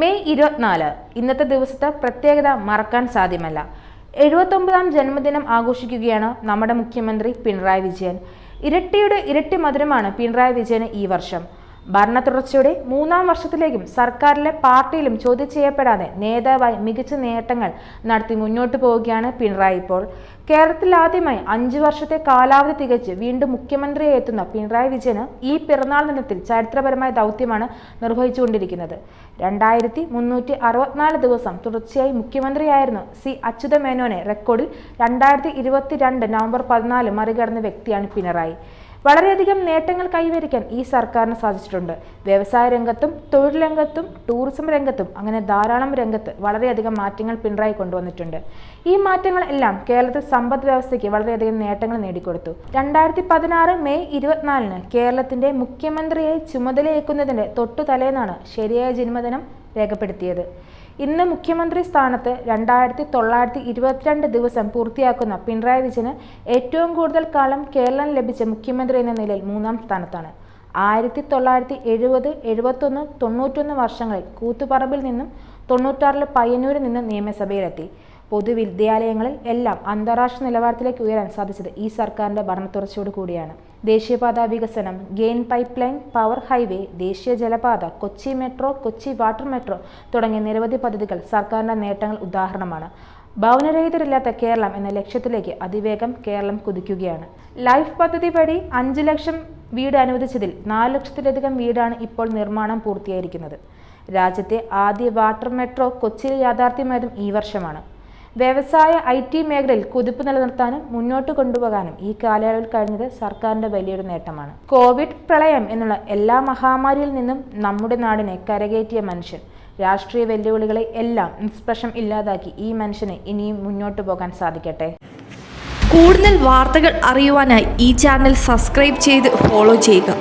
May ഇരുപത്തിനാല് ഇന്നത്തെ ദിവസത്തെ പ്രത്യേകത മറക്കാൻ സാധ്യമല്ല. എഴുപത്തൊമ്പതാം ജന്മദിനം ആഘോഷിക്കുകയാണ് നമ്മുടെ മുഖ്യമന്ത്രി പിണറായി വിജയൻ. ഇരട്ടിയുടെ ഇരട്ടി മധുരമാണ് പിണറായി വിജയന് ഈ വർഷം. ഭരണ തുടർച്ചയുടെ മൂന്നാം വർഷത്തിലേക്കും സർക്കാരിലെ പാർട്ടിയിലും ചോദ്യം ചെയ്യപ്പെടാതെ നേതാവായി മികച്ച നേട്ടങ്ങൾ നടത്തി മുന്നോട്ട് പോവുകയാണ് പിണറായി ഇപ്പോൾ. കേരളത്തിൽ ആദ്യമായി അഞ്ചു വർഷത്തെ കാലാവധി തികച്ച് വീണ്ടും മുഖ്യമന്ത്രിയായി എത്തുന്ന പിണറായി വിജയന് ഈ പിറന്നാൾ ദിനത്തിൽ ചരിത്രപരമായ ദൗത്യമാണ് നിർവഹിച്ചുകൊണ്ടിരിക്കുന്നത്. രണ്ടായിരത്തി മുന്നൂറ്റി അറുപത്തിനാല് ദിവസം തുടർച്ചയായി മുഖ്യമന്ത്രിയായിരുന്നു സി അച്യുത മേനോനെ റെക്കോർഡിൽ രണ്ടായിരത്തി ഇരുപത്തിരണ്ട് നവംബർ പതിനാല് മറികടന്ന വ്യക്തിയാണ് പിണറായി. വളരെയധികം നേട്ടങ്ങൾ കൈവരിക്കാൻ ഈ സർക്കാരിന് സാധിച്ചിട്ടുണ്ട്. വ്യവസായ രംഗത്തും തൊഴിൽ രംഗത്തും ടൂറിസം രംഗത്തും അങ്ങനെ ധാരാളം രംഗത്ത് വളരെയധികം മാറ്റങ്ങൾ പിണറായി കൊണ്ടുവന്നിട്ടുണ്ട്. ഈ മാറ്റങ്ങൾ എല്ലാം കേരളത്തിൽ സമ്പദ് വ്യവസ്ഥയ്ക്ക് വളരെയധികം നേട്ടങ്ങൾ നേടിക്കൊടുത്തു. രണ്ടായിരത്തി പതിനാറ് മെയ് ഇരുപത്തിനാലിന് കേരളത്തിന്റെ മുഖ്യമന്ത്രിയായി ചുമതലയേക്കുന്നതിന്റെ തൊട്ടു തലേന്നാണ് ശരിയായ ജന്മദിനം രേഖപ്പെടുത്തിയത്. ഇന്ന് മുഖ്യമന്ത്രി സ്ഥാനത്ത് രണ്ടായിരത്തി തൊള്ളായിരത്തി ഇരുപത്തിരണ്ട് ദിവസം പൂർത്തിയാക്കുന്ന പിണറായി വിജയന് ഏറ്റവും കൂടുതൽ കാലം കേരളം ലഭിച്ച മുഖ്യമന്ത്രി എന്ന നിലയിൽ മൂന്നാം സ്ഥാനത്താണ്. ആയിരത്തി തൊള്ളായിരത്തി എഴുപത് എഴുപത്തൊന്ന് തൊണ്ണൂറ്റൊന്ന് വർഷങ്ങളിൽ കൂത്തുപറമ്പിൽ നിന്നും തൊണ്ണൂറ്റാറിൽ പയ്യന്നൂരിൽ നിന്നും നിയമസഭയിലെത്തി. പൊതുവിദ്യാലയങ്ങളിൽ എല്ലാം അന്താരാഷ്ട്ര നിലവാരത്തിലേക്ക് ഉയരാൻ സാധിച്ചത് ഈ സർക്കാരിന്റെ ഭരണത്തുറച്ചയോട് കൂടിയാണ്. ദേശീയപാത വികസനം ഗെയിൻ പൈപ്പ് ലൈൻ പവർ ഹൈവേ ദേശീയ ജലപാത Kochi metro Kochi water metro തുടങ്ങിയ നിരവധി പദ്ധതികൾ സർക്കാരിന്റെ നേട്ടങ്ങൾ ഉദാഹരണമാണ്. ഭവനരഹിതരില്ലാത്ത കേരളം എന്ന ലക്ഷ്യത്തിലേക്ക് അതിവേഗം കേരളം കുതിക്കുകയാണ്. ലൈഫ് പദ്ധതി വഴി അഞ്ച് ലക്ഷം വീട് അനുവദിച്ചതിൽ നാല് ലക്ഷത്തിലധികം വീടാണ് ഇപ്പോൾ നിർമ്മാണം പൂർത്തിയായിരിക്കുന്നത്. രാജ്യത്തെ ആദ്യ വാട്ടർ മെട്രോ കൊച്ചിയിൽ യാഥാർത്ഥ്യമായതും ഈ വർഷമാണ്. വ്യവസായ ഐ ടി മേഖലയിൽ കുതിപ്പ് നിലനിർത്താനും മുന്നോട്ട് കൊണ്ടുപോകാനും ഈ കാലയളവിൽ കഴിഞ്ഞത് സർക്കാരിന്റെ വലിയൊരു നേട്ടമാണ്. കോവിഡ് പ്രളയം എന്നുള്ള എല്ലാ മഹാമാരിയിൽ നിന്നും നമ്മുടെ നാടിനെ കരകയറ്റിയ മനുഷ്യൻ രാഷ്ട്രീയ വെല്ലുവിളികളെ എല്ലാം നിഷ്പക്ഷം ഇല്ലാതാക്കി ഈ മനുഷ്യന് ഇനിയും മുന്നോട്ട് പോകാൻ സാധിക്കട്ടെ. കൂടുതൽ വാർത്തകൾ അറിയുവാനായി ഈ ചാനൽ സബ്സ്ക്രൈബ് ചെയ്ത് ഫോളോ ചെയ്യുക.